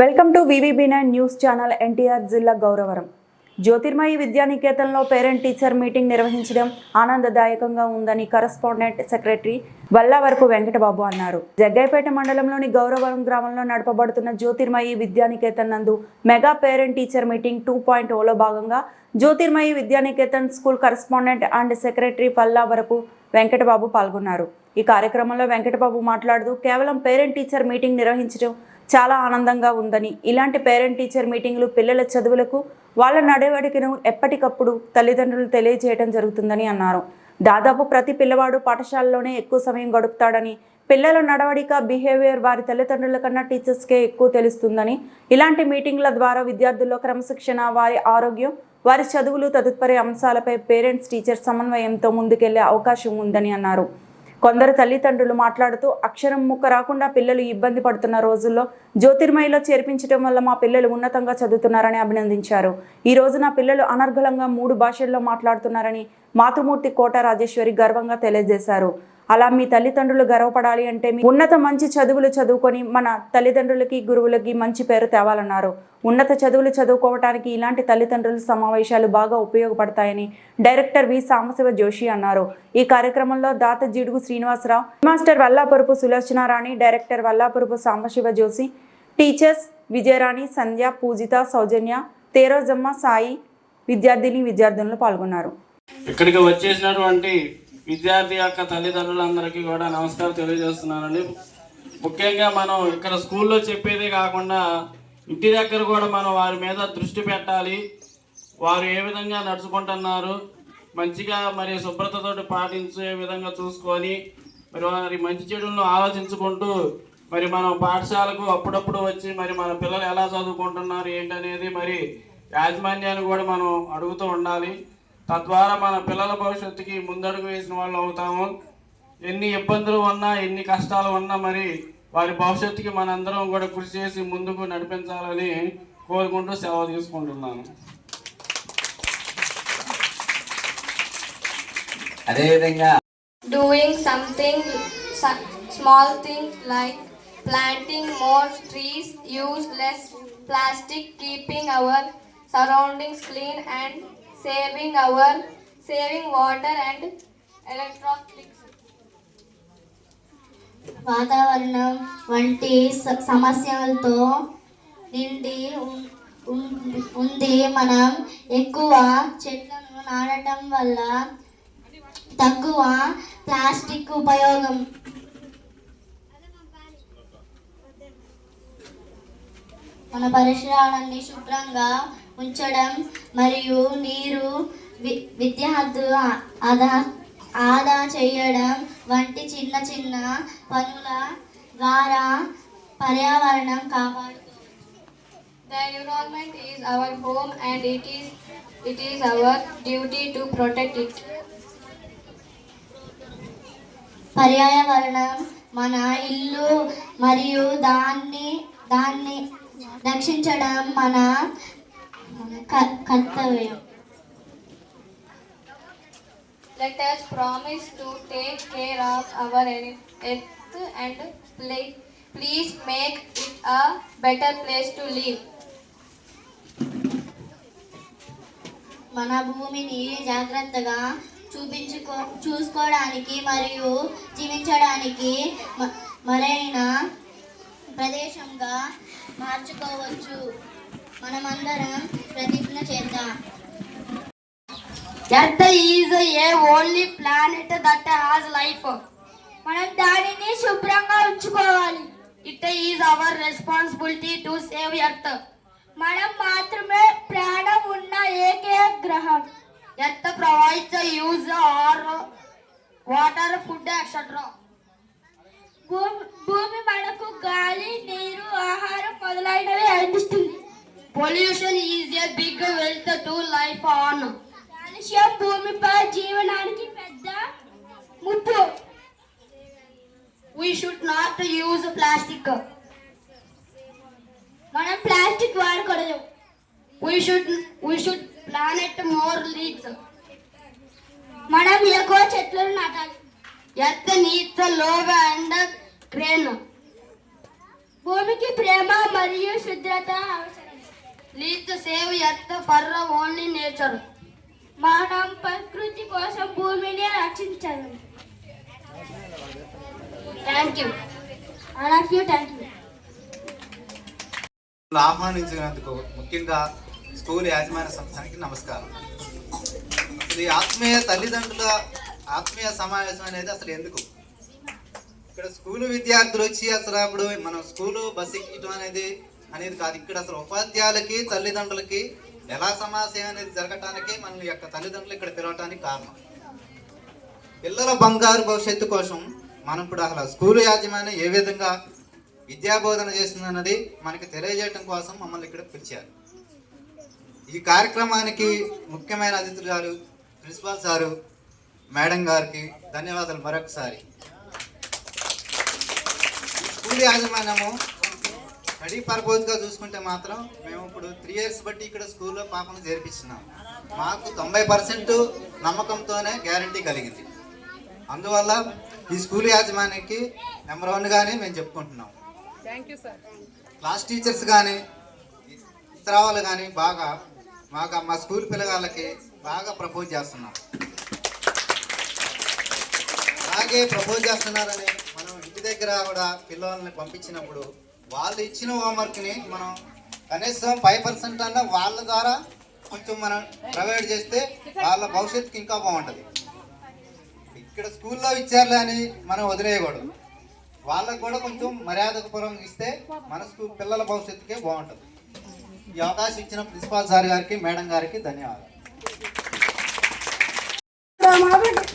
Welcome to VVB nine news channel NTR జిల్లా గౌరవరం. జ్యోతిర్మయి విద్యానికేతన్లో parent teacher meeting నిర్వహించడం ఆనందదాయకంగా ఉందని కరస్పాండెంట్ సెక్రటరీ వల్లావరపు వెంకటబాబు అన్నారు. జగ్గైపేట మండలంలోని గౌరవరం గ్రామంలో నడపబడుతున్న జ్యోతిర్మయి విద్యానికేతన్ నందు mega parent teacher meeting two point Ola భాగంగా Jyothirmayi Vidyaniketan school correspondent and secretary Pallavarapu Venkatababu పాల్గొన్నారు. ఈ కార్యక్రమంలో వెంకటబాబు మాట్లాడుతూ కేవలం పేరెంట్ టీచర్ మీటింగ్ నిర్వహించడం చాలా ఆనందంగా ఉందని. ఇలాంటి పేరెంట్ టీచర్ మీటింగ్లు పిల్లల చదువులకు వాళ్ళ నడవడికను ఎప్పటికప్పుడు తల్లిదండ్రులు తెలియజేయడం జరుగుతుందని అన్నారు. దాదాపు ప్రతి పిల్లవాడు పాఠశాలలోనే ఎక్కువ సమయం గడుపుతాడని పిల్లల నడవడిక బిహేవియర్ వారి తల్లిదండ్రుల కన్నా టీచర్స్కే ఎక్కువ తెలుస్తుందని ఇలాంటి మీటింగ్ల ద్వారా విద్యార్థుల్లో క్రమశిక్షణ వారి ఆరోగ్యం వారి చదువులు తదుపరి అంశాలపై పేరెంట్స్ టీచర్ సమన్వయంతో ముందుకెళ్ళే అవకాశం ఉందని అన్నారు. కొందరు తల్లిదండ్రులు మాట్లాడుతూ అక్షరం ముక్క రాకుండా పిల్లలు ఇబ్బంది పడుతున్న రోజుల్లో జ్యోతిర్మయిలో చేర్పించడం వల్ల మా పిల్లలు ఉన్నతంగా చదువుతున్నారని అభినందించారు. ఈ రోజు నా పిల్లలు అనర్గళంగా మూడు భాషల్లో మాట్లాడుతున్నారని మాతృమూర్తి కోట రాజేశ్వరి గర్వంగా తెలియజేశారు. అలా మీ తల్లిదండ్రులు గర్వపడాలి అంటే మీ ఉన్నత మంచి చదువులు చదువుకొని మన తల్లిదండ్రులకి గురువులకి మంచి పేరు తేవాలన్నారు. ఉన్నత చదువులు చదువుకోవటానికి ఇలాంటి తల్లిదండ్రుల సమావేశాలు బాగా ఉపయోగపడతాయని డైరెక్టర్ వి. సాంబశివ జోషి అన్నారు. ఈ కార్యక్రమంలో దాత Jidugu Srinivasarao master Vallapurapu Sulochanarani director Vallapurapu Sambasiva Joshi teachers Vijayarani Sandhya Poojitha Soujanya తేరోజమ్మ Sai విద్యార్థిని విద్యార్థులను పాల్గొన్నారు. ఇక్కడికి వచ్చేసినటువంటి విద్యార్థి యొక్క తల్లిదండ్రులందరికీ కూడా నమస్కారం తెలియజేస్తున్నానండి. ముఖ్యంగా మనం ఇక్కడ స్కూల్లో చెప్పేదే కాకుండా ఇంటి దగ్గర కూడా మనం వారి మీద దృష్టి పెట్టాలి. వారు ఏ విధంగా నడుచుకుంటున్నారు మంచిగా మరి శుభ్రతతో పాటించే విధంగా చూసుకొని మరి వారి మంచి చెడులను ఆలోచించుకుంటూ మరి మనం పాఠశాలకు అప్పుడప్పుడు వచ్చి మరి మన పిల్లలు ఎలా చదువుకుంటున్నారు ఏంటనేది మరి యాజమాన్యాన్ని కూడా మనం అడుగుతూ ఉండాలి. తద్వారా మన పిల్లల భవిష్యత్తుకి ముందడుగు వేసిన వాళ్ళు అవుతాము. ఎన్ని ఇబ్బందులు ఉన్నా ఎన్ని కష్టాలు ఉన్నా మరి వారి భవిష్యత్తుకి మనందరం కూడా కృషి చేసి ముందుకు నడిపించాలని కోరుకుంటూ సెలవు తీసుకుంటున్నాను. అదేవిధంగా doing something so- small things like planting more trees use less plastic keeping our surroundings clean saving our saving water and electronics వాతావరణం వంటి స- సమస్యలతో నిండి ఉం- ఉం- ఉంది. మనం ఎక్కువ చెట్లను నాటడం వల్ల తక్కువ ప్లాస్టిక్ ఉపయోగం. మన పరిసరాలన్నీ శుభ్రంగా ఉంచడం మరియు నీరు వి విద్యార్థులు ఆదా ఆదా చేయడం వంటి చిన్న చిన్న పనుల ద్వారా పర్యావరణం కాపాడుతుంది. The environment is our home and it is it is our duty to protect it. పర్యావరణం మన ఇల్లు మరియు దాన్ని దాన్ని రక్షించడం మన కర్తవ్యం. Let promise to take care of our earth and please make it a better place to leave మన భూమిని జాగ్రత్తగా చూపించుకో చూసుకోవడానికి మరియు జీవించడానికి మరైన ప్రదేశంగా మార్చుకోవచ్చు. మనమందరం ప్రతిజ్ఞ చేద్దాం Earth is a only planet that has life. మనం దానిని శుభ్రంగా ఉంచుకోవాలి. It is our responsibility to save earth మనం మాత్రమే ప్రాణం ఉన్న ఏకే గ్రహం. Earth provides use are water food etcetera భూమి మనకు గాలి నీరు ఆహారం మొదలైనవి అందిస్తుంది. Pollution is a big wealth to life on కాలుష్యం భూమిపై జీవనానికి పెద్ద ముప్పు. We should not use plastic మనం ప్లాస్టిక్ వాడకూడదు. We should we should planet more leaves మనం ఎక్కువ చెట్లను నాటాలి. ఎత్త నీడ్స్ లోవ అండ్ క్రేన్ భూమికి ప్రేమ మరియు శుద్ధత అవసరం. Lead to save earth for only nature. మనం ప్రకృతి కోసం భూమిని రక్షించాలి thank you I love you thank you ఆహ్వానించినందుకు ముఖ్యంగా స్కూల్ యాజమాన్య సంస్థానికి నమస్కారం. అసలు ఈ ఆత్మీయ తల్లిదండ్రుల ఆత్మీయ సమావేశం అనేది అసలు ఎందుకు? ఇక్కడ స్కూలు విద్యార్థులు వచ్చి అసలు అప్పుడు మనం స్కూలు బస్ ఎక్కడం అనేది అనేది కాదు. ఇక్కడ అసలు ఉపాధ్యాయులకి తల్లిదండ్రులకి ఎలా సమావేశం అనేది జరగటానికి మన యొక్క తల్లిదండ్రులు ఇక్కడ పిలవటానికి కారణం. పిల్లల బంగారు భవిష్యత్తు కోసం మనం ఇప్పుడు అసలు స్కూలు యాజమాన్యం ఏ విధంగా విద్యాబోధన చేస్తుందన్నది మనకి తెలియజేయటం కోసం మమ్మల్ని ఇక్కడ పిలిచారు. ఈ కార్యక్రమానికి ముఖ్యమైన అతిథులు గారు ప్రిన్సిపాల్ సారు మేడం గారికి ధన్యవాదాలు మరొకసారి. స్కూల్ యాజమాన్యము స్టడీ పర్పస్గా చూసుకుంటే మాత్రం మేము ఇప్పుడు త్రీ ఇయర్స్ బట్టి ఇక్కడ స్కూల్లో పాపను చేర్పిస్తున్నాం. మాకు తొంభై పర్సెంట్ నమ్మకంతోనే గ్యారంటీ కలిగింది. అందువల్ల ఈ స్కూల్ యాజమాన్యానికి నెంబర్ వన్ గానే మేము చెప్పుకుంటున్నాం. క్లాస్ టీచర్స్ కానీ ఇతర వాళ్ళు కానీ బాగా మాకు మా స్కూల్ పిల్లగాళ్ళకి బాగా ప్రపోజ్ చేస్తున్నారు అలాగే ప్రపోజ్ చేస్తున్నారని మనం ఇంటి దగ్గర కూడా పిల్లల్ని పంపించినప్పుడు వాళ్ళు ఇచ్చిన హోంవర్క్ని మనం కనీసం ఫైవ్ పర్సెంట్ అన్న వాళ్ళ ద్వారా కొంచెం మనం ప్రొవైడ్ చేస్తే వాళ్ళ భవిష్యత్తుకి ఇంకా బాగుంటుంది. ఇక్కడ స్కూల్లో ఇచ్చారులే అని మనం వదిలేయకూడదు. వాళ్ళకు కూడా కొంచెం మర్యాదపూర్వకం ఇస్తే మన స్కూల్ పిల్లల భవిష్యత్తుకే బాగుంటుంది. ఈ అవకాశం ఇచ్చిన ప్రిన్సిపాల్ సార్ గారికి మేడం గారికి ధన్యవాదాలు.